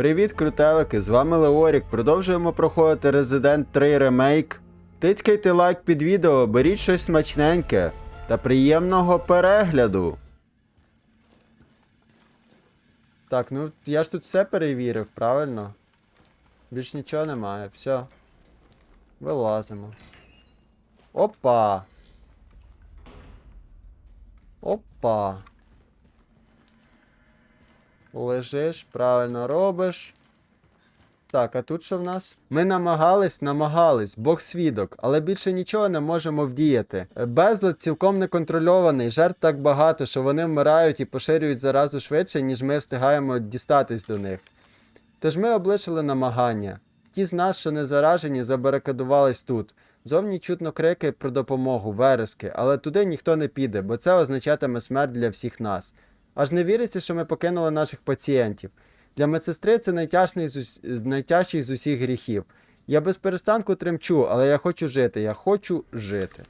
Привіт, крутелики! З вами Леорік. Продовжуємо проходити Resident 3 Remake. Тицькайте лайк під відео, беріть щось смачненьке та приємного перегляду. Так, ну я ж тут все перевірив, правильно? Більш нічого немає, все. Вилазимо. Опа! Опа! Лежиш, правильно робиш. Так, а тут що в нас? Ми намагались, намагались, Бог свідок, але більше нічого не можемо вдіяти. Е, Безлад цілком неконтрольований, жертв так багато, що вони вмирають і поширюють заразу швидше, ніж ми встигаємо дістатись до них. Тож ми облишили намагання. Ті з нас, що не заражені, забарикадувались тут. Зовні чутно крики про допомогу, верески, але туди ніхто не піде, бо це означатиме смерть для всіх нас. Аж не віриться, що ми покинули наших пацієнтів. Для медсестри це найтяжний з найтяжчий з усіх гріхів. Я без перестанку тремчу, але я хочу жити, я хочу жити.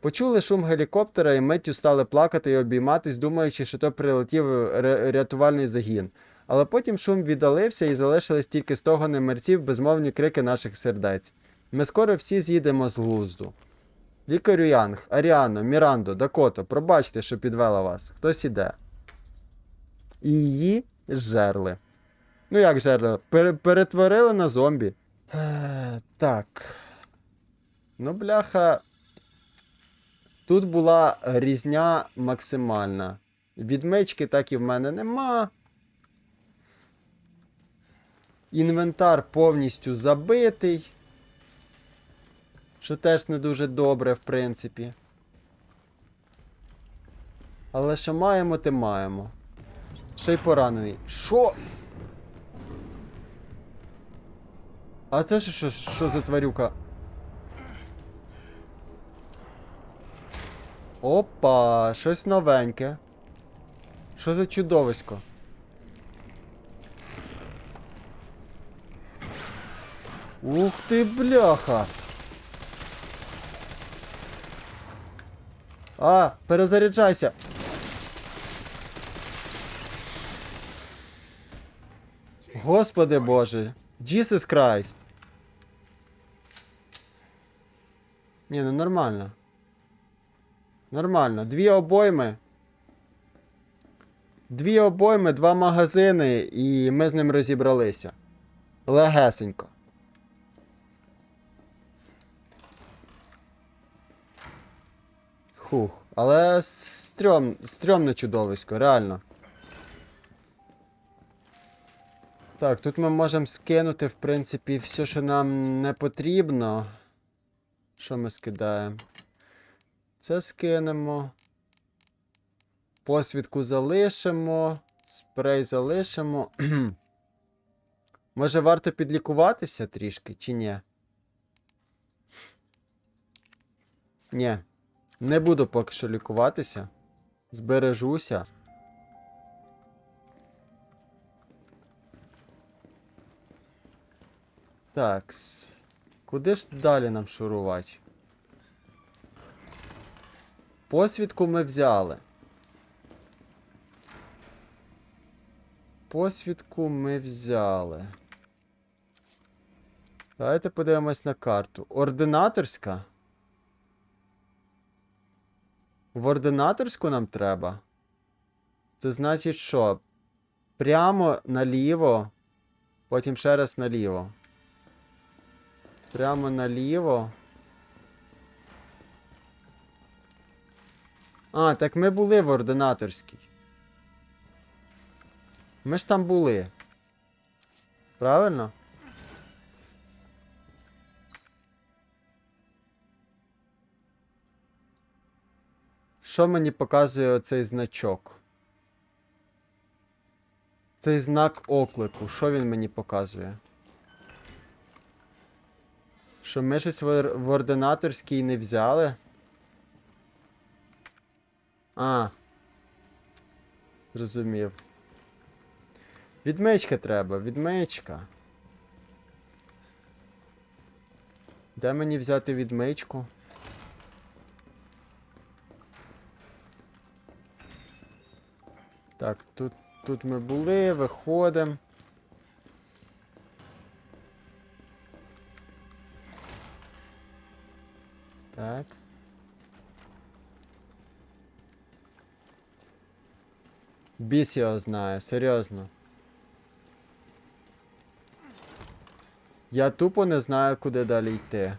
Почули шум гелікоптера і миттю стали плакати і обійматись, думаючи, що то прилетів рятувальний загін. Але потім шум віддалився і залишились тільки стогони мерців, безмовні крики наших сердець. Ми скоро всі з'їдемо з глузду. Лікарю Янг, Аріано, Мірандо, Дакото, пробачте, що підвела вас. Хтось іде. І її жерли. Ну як жерли? Пере- перетворили на зомбі. Е, так. Ну, бляха. Тут була різня максимальна. Відмички так і в мене нема. Інвентар повністю забитий. Що теж не дуже добре, в принципі. Але що маємо, те маємо. Ще й поранений. Що? А це що, що, за тварюка? Опа, щось новеньке. Що за чудовисько? Ух ти, бляха! А, перезаряджайся. Господи Боже. Jesus Christ. Ні, ну нормально. Нормально. Дві обойми. Дві обойми, два магазини, і ми з ним розібралися. Легесенько. Хух. Але стрьом, стрьомне чудовисько, реально. Так, тут ми можемо скинути, в принципі, все, що нам не потрібно. Що ми скидаємо? Це скинемо. Посвідку залишимо. Спрей залишимо. Може варто підлікуватися трішки, чи ні? Ні. Не буду поки що лікуватися. Збережуся. Такс. Куди ж далі нам шурувати? Посвідку ми взяли. Посвідку ми взяли. Давайте подивимось на карту. Ординаторська? В ординаторську нам треба. Це значить що? Прямо наліво, потім ще раз наліво. Прямо наліво. А, так ми були в ординаторській. Ми ж там були. Правильно? Що мені показує оцей значок? Цей знак оклику, що він мені показує? Що ми щось в ординаторській не взяли? А. Зрозумів. Відмичка треба, відмичка. Де мені взяти відмичку? Так, тут тут ми були, виходимо. Так. Біс його знає, серйозно. Я тупо не знаю, куди далі йти.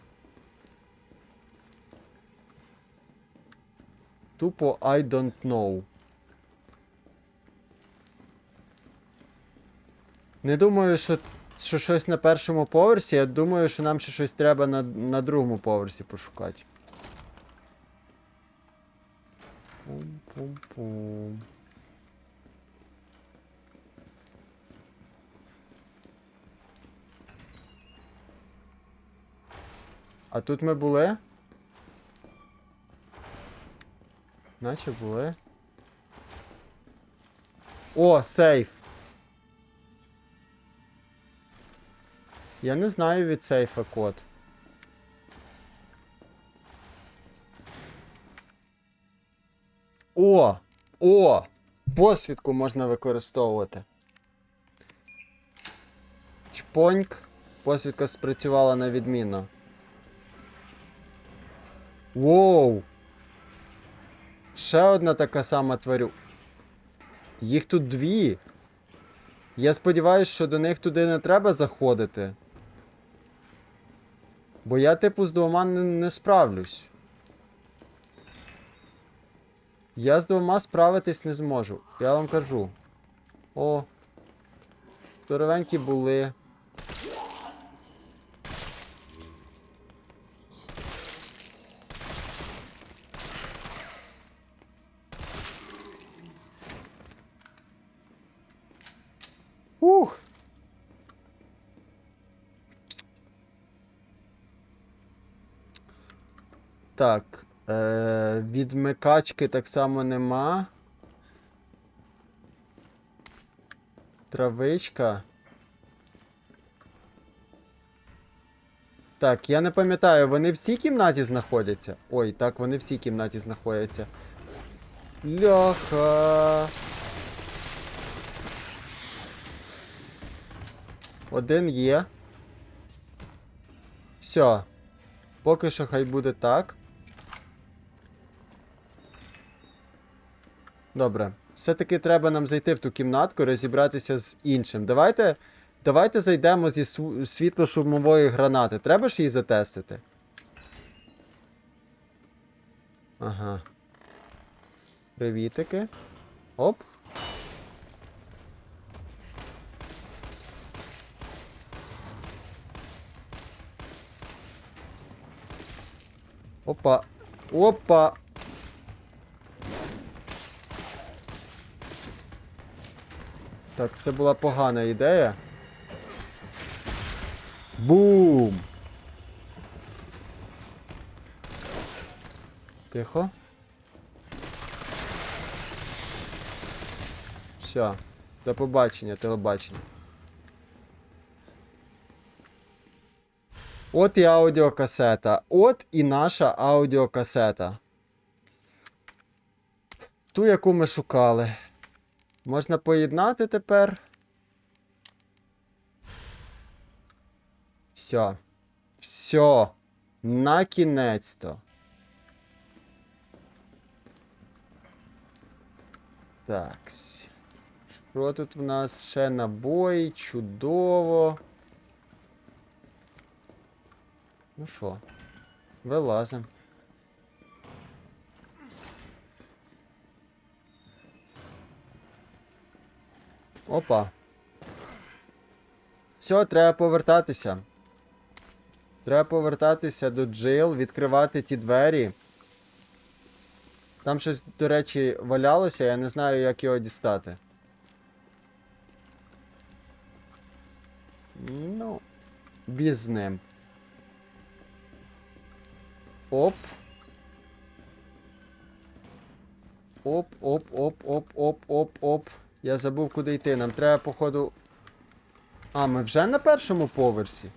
Тупо I don't know. Не думаю, що, що щось на першому поверсі, я думаю, що нам ще щось треба на, на другому поверсі пошукати. Пум-пум-пум. А тут ми були? Наче були. О, сейф. Я не знаю від сейфа код. О! О! Посвідку можна використовувати. Чпоньк. Посвідка спрацювала на відмінно. Воу! Ще одна така сама тварю. Їх тут дві. Я сподіваюся, що до них туди не треба заходити. Бо я, типу, з двома не, не справлюсь. Я з двома справитись не зможу. Я вам кажу. О. Здоровенькі були. Ух. Так. Е, відмикачки так само нема. Травичка. Так, я не пам'ятаю, вони в цій кімнаті знаходяться. Ой, так, вони в цій кімнаті знаходяться. Ляха. Один є. Все. Поки що хай буде так. Добре. Все-таки треба нам зайти в ту кімнатку, розібратися з іншим. Давайте. Давайте зайдемо зі св- світлошумової гранати. Треба ж її затестити. Ага. Привітики. Оп. Опа. Опа. Так, це була погана ідея. Бум! Тихо. Все. До побачення, телебачення. От і аудіокасета. От і наша аудіокасета. Ту, яку ми шукали. Можна поєднати тепер. Все. Все. На кінець-то. Так. Що тут в нас ще набої? Чудово. Ну що, вилазим. Опа. Все, треба повертатися. Треба повертатися до джейл, відкривати ті двері. Там щось, до речі, валялося, я не знаю, як його дістати. Ну, біз з ним. Оп. Оп, оп, оп, оп, оп, оп, оп. Я забув, куди йти. Нам треба, походу. А, ми вже на першому поверсі.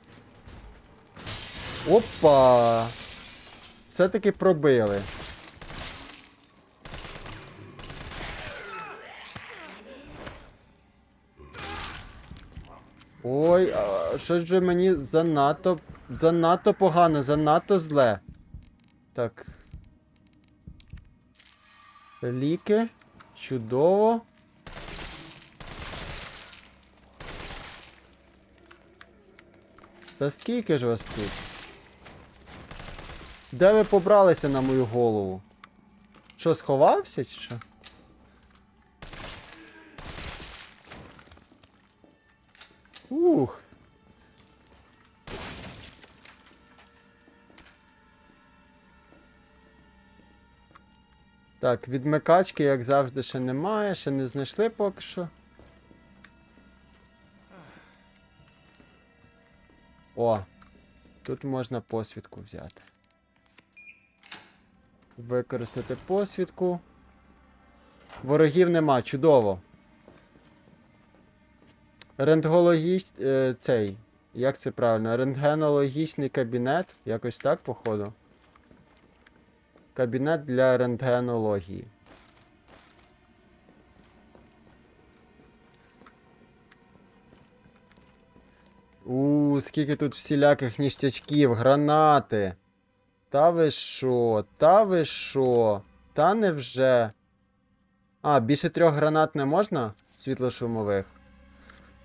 Опа! Все-таки пробили. Ой, а, щось же мені занадто. Занадто погано, занадто зле. Так. Ліки. Чудово. Та скільки ж вас тут? Де ви побралися на мою голову? Що, сховався чи що? Ух. Так, відмикачки, як завжди, ще немає, ще не знайшли поки що. О, тут можна посвідку взяти. Використати посвідку. Ворогів нема, чудово. Рентгологіч... е, цей. Як це правильно? Рентгенологічний кабінет. Якось так, походу. Кабінет для рентгенології. У, скільки тут всіляких ніштячків, гранати. Та ви що? Та ви що? Та невже? А, більше трьох гранат не можна? Світлошумових.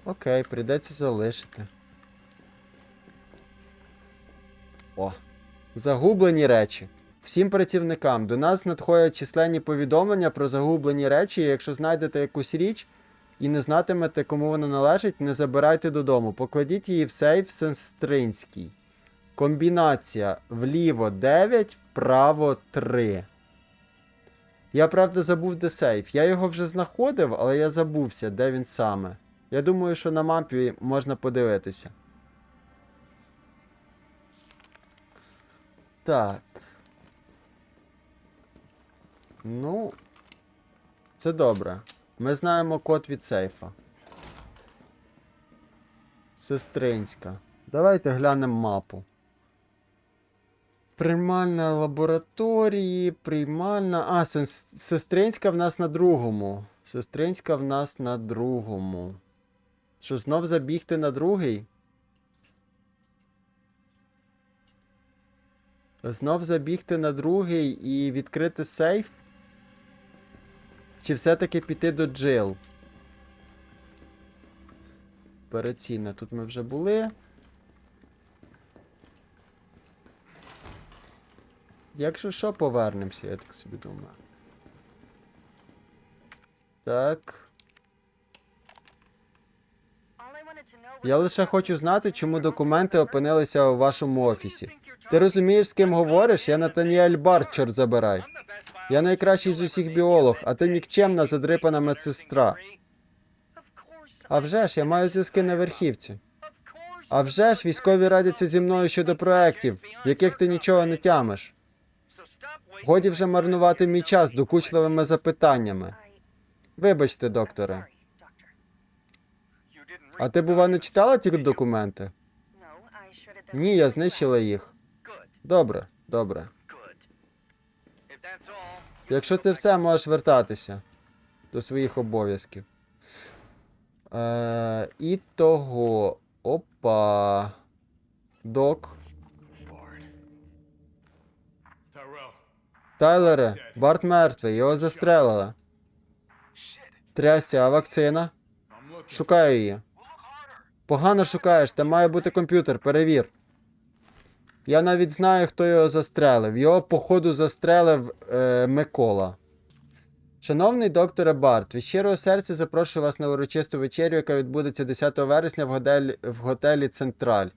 Окей, прийдеться залишити. О. Загублені речі. Всім працівникам до нас надходять численні повідомлення про загублені речі. Якщо знайдете якусь річ і не знатимете, кому вона належить, не забирайте додому. Покладіть її в сейф Сестринський. Комбінація вліво 9, вправо 3. Я правда забув де сейф. Я його вже знаходив, але я забувся, де він саме. Я думаю, що на мапі можна подивитися. Так. Ну. Це добре. Ми знаємо код від сейфа. Сестринська. Давайте глянемо мапу. Приймальна лабораторії, приймальна. А, сес- сестринська в нас на другому. Сестринська в нас на другому. Що, знов забігти на другий? Знов забігти на другий і відкрити сейф? Чи все-таки піти до джил? Операційна, тут ми вже були. Якщо що, повернемося, я так собі думаю. Так. Я лише хочу знати, чому документи опинилися у вашому офісі. Ти розумієш, з ким говориш? Я Натаніель Бар, чорт забирай. Я найкращий з усіх біолог, а ти нікчемна задрипана медсестра. А вже ж, я маю зв'язки на верхівці. А вже ж, військові радяться зі мною щодо проєктів, в яких ти нічого не тямиш. Годі вже марнувати мій час докучливими запитаннями. Вибачте, докторе. А ти, бува, не читала ті документи? Ні, я знищила їх. Добре, добре. Якщо це все, можеш вертатися до своїх обов'язків. Е, і того. Опа. Док. Тайлере, Барт мертвий, його застрелили. Трясся, а вакцина? Шукаю її. Погано шукаєш, там має бути комп'ютер, перевір. Я навіть знаю, хто його застрелив. Його, походу, застрелив е, Микола. Шановний докторе Барт, від щирого серця запрошую вас на урочисту вечерю, яка відбудеться 10 вересня в готелі, в готелі Централь.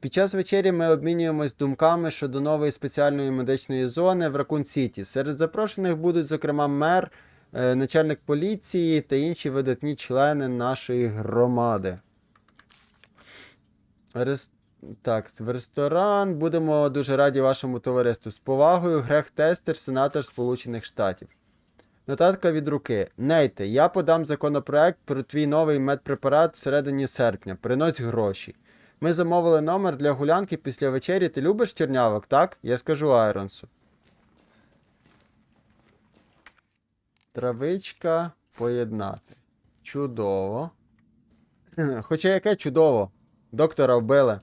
Під час вечері ми обмінюємось думками щодо нової спеціальної медичної зони в Ракун Сіті. Серед запрошених будуть, зокрема, мер, е, начальник поліції та інші видатні члени нашої громади. Рес... Так, в ресторан. Будемо дуже раді вашому товариству. З повагою, Грег Тестер, сенатор Сполучених Штатів. Нотатка від руки. Нейте, я подам законопроект про твій новий медпрепарат всередині серпня. Принось гроші. Ми замовили номер для гулянки після вечері. Ти любиш чернявок, так? Я скажу Айронсу. Травичка поєднати. Чудово. Хоча яке чудово. Доктора вбили.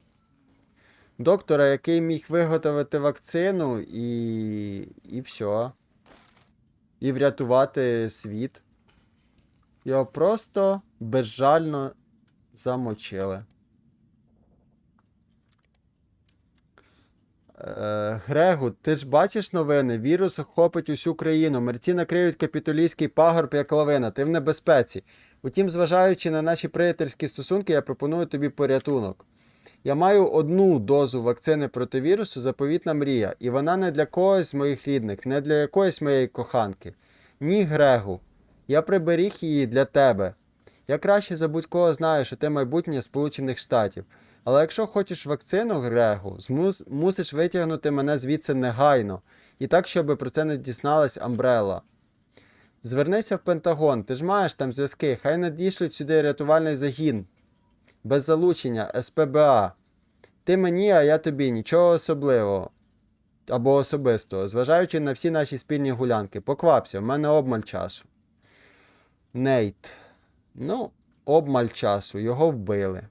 Доктора, який міг виготовити вакцину і. і все. І врятувати світ. Його просто безжально замочили. Е, Грегу, ти ж бачиш новини? Вірус охопить усю країну. Мерці накриють капітолійський пагорб як лавина. Ти в небезпеці. Утім, зважаючи на наші приятельські стосунки, я пропоную тобі порятунок. Я маю одну дозу вакцини проти вірусу, заповітна мрія, і вона не для когось з моїх рідних, не для якоїсь моєї коханки. Ні, Грегу. Я приберіг її для тебе. Я краще за будь-кого знаю, що ти майбутнє Сполучених Штатів. Але якщо хочеш вакцину, Грегу, змус, мусиш витягнути мене звідси негайно, і так, щоб про це не дізналась Амбрелла. Звернися в Пентагон, ти ж маєш там зв'язки, хай надішлють сюди рятувальний загін. Без залучення, СПБА. Ти мені, а я тобі, нічого особливого. Або особистого, зважаючи на всі наші спільні гулянки. Поквапся, в мене обмаль часу. Нейт. Ну, обмаль часу, його вбили.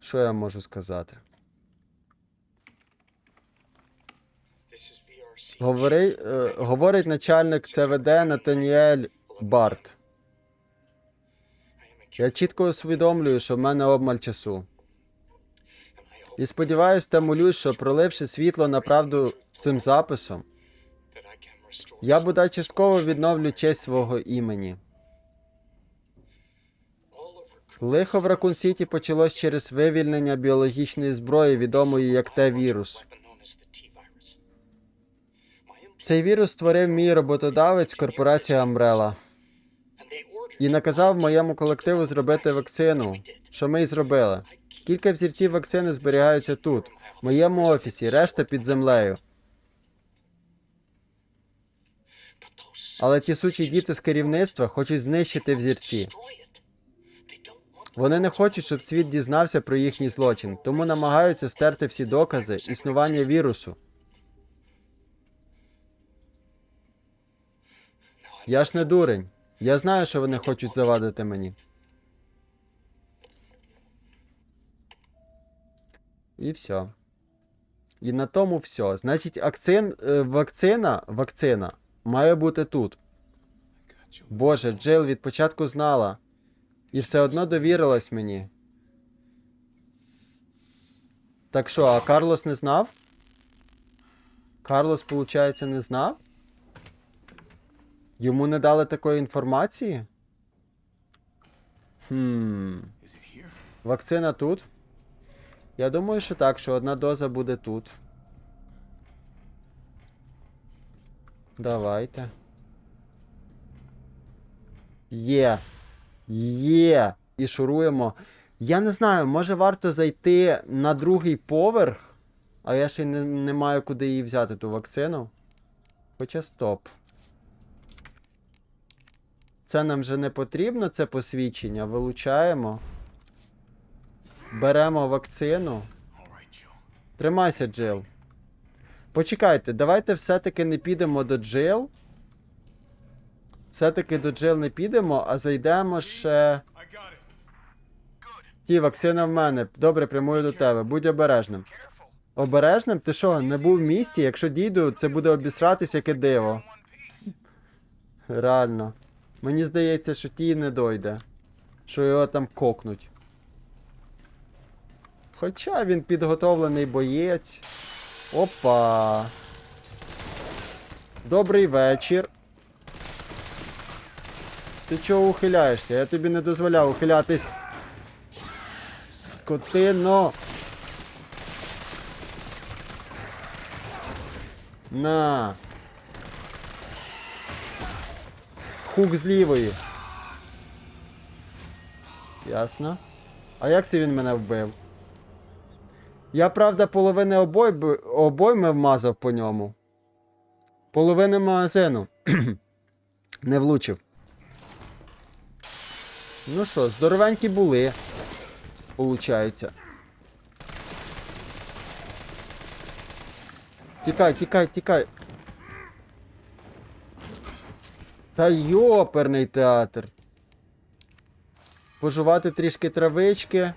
Що я можу сказати? Говори, е, говорить начальник ЦВД Натаніель Барт. Я чітко усвідомлюю, що в мене обмаль часу. І сподіваюсь та молюсь, що проливши світло на правду цим записом, я бодай частково відновлю честь свого імені. Лихо в Ракун Сіті почалось через вивільнення біологічної зброї, відомої як Т-вірус. Цей вірус створив мій роботодавець корпорація Umbrella і наказав моєму колективу зробити вакцину, що ми й зробили. Кілька взірців вакцини зберігаються тут, в моєму офісі, решта під землею. Але ті сучі діти з керівництва хочуть знищити взірці. Вони не хочуть, щоб світ дізнався про їхній злочин, тому намагаються стерти всі докази існування вірусу. Я ж не дурень. Я знаю, що вони хочуть завадити мені. І все. І на тому все. Значить, акцин, е, вакцина, вакцина має бути тут. Боже, Джил від початку знала. І все одно довірилась мені. Так що, а Карлос не знав? Карлос, виходить, не знав? Йому не дали такої інформації? Хм. Вакцина тут? Я думаю, що так, що одна доза буде тут. Давайте. Є. Є. І шуруємо. Я не знаю, може варто зайти на другий поверх, а я ще не, не маю куди її взяти, ту вакцину. Хоча стоп. Це нам вже не потрібно, це посвідчення. Вилучаємо. Беремо вакцину. Тримайся, Джил. Почекайте, давайте все-таки не підемо до Джил. Все-таки до Джил не підемо, а зайдемо ще. Ті, вакцина в мене. Добре, прямую до тебе. Будь обережним. Обережним? Ти що, не був в місті? Якщо дійду, це буде обісратися, яке диво. Реально. Мені здається, що ті не дойде. Що його там кокнуть. Хоча він підготовлений боєць. Опа. Добрий вечір. Ти чого ухиляєшся? Я тобі не дозволяв ухилятись. Скотино. На. Хук з лівої. Ясно. А як це він мене вбив? Я, правда, половини обойби, обойми вмазав по ньому. Половини магазину. Не влучив. Ну що, здоровенькі були. Получається. Тікай, тікай, тікай. Та йоперний театр. Пожувати трішки травички.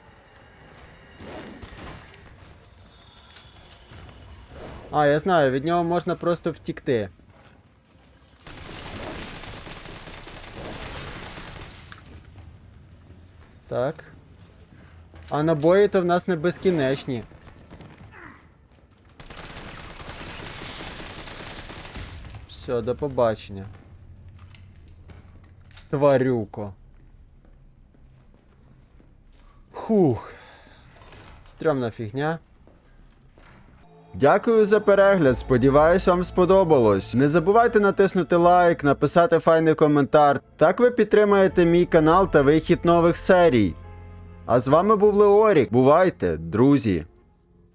А, я знаю, від нього можна просто втікти. Так. А набої то в нас не безкінечні. Все, до побачення. Тварюко. Хух. Стрьомна фігня. Дякую за перегляд. Сподіваюсь, вам сподобалось. Не забувайте натиснути лайк, написати файний коментар. Так ви підтримаєте мій канал та вихід нових серій. А з вами був Леорік. Бувайте, друзі!